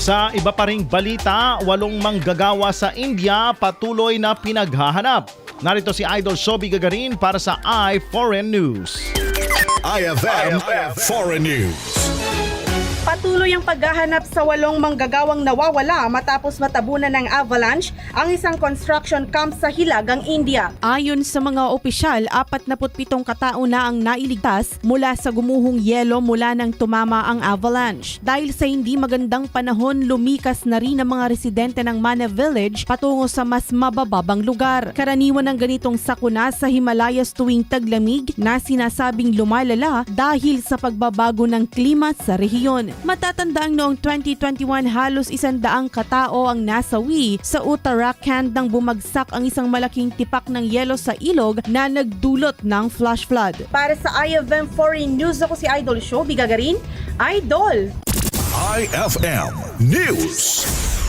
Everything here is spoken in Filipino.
Sa iba pa ring balita, walong manggagawa sa India patuloy na pinaghahanap. Narito si Idol Sobi Gagarin para sa iForeign News. IFM, Foreign News. Patuloy ang paghahanap sa walong manggagawang nawawala matapos matabunan ng avalanche ang isang construction camp sa Hilagang, India. Ayon sa mga opisyal, 47 katao na ang nailigtas mula sa gumuhong yelo mula nang tumama ang avalanche. Dahil sa hindi magandang panahon, lumikas na rin ang mga residente ng Mane Village patungo sa mas mabababang lugar. Karaniwan ng ganitong sakuna sa Himalayas tuwing taglamig na sinasabing lumalala dahil sa pagbabago ng klima sa rehiyon. Matatandaan noong 2021 halos isandaang katao ang nasawi sa Uttarakhand nang bumagsak ang isang malaking tipak ng yelo sa ilog na nagdulot ng flash flood. Para sa IFM Foreign News, ako si Idol Show, Bigagarin, Idol! IFM News.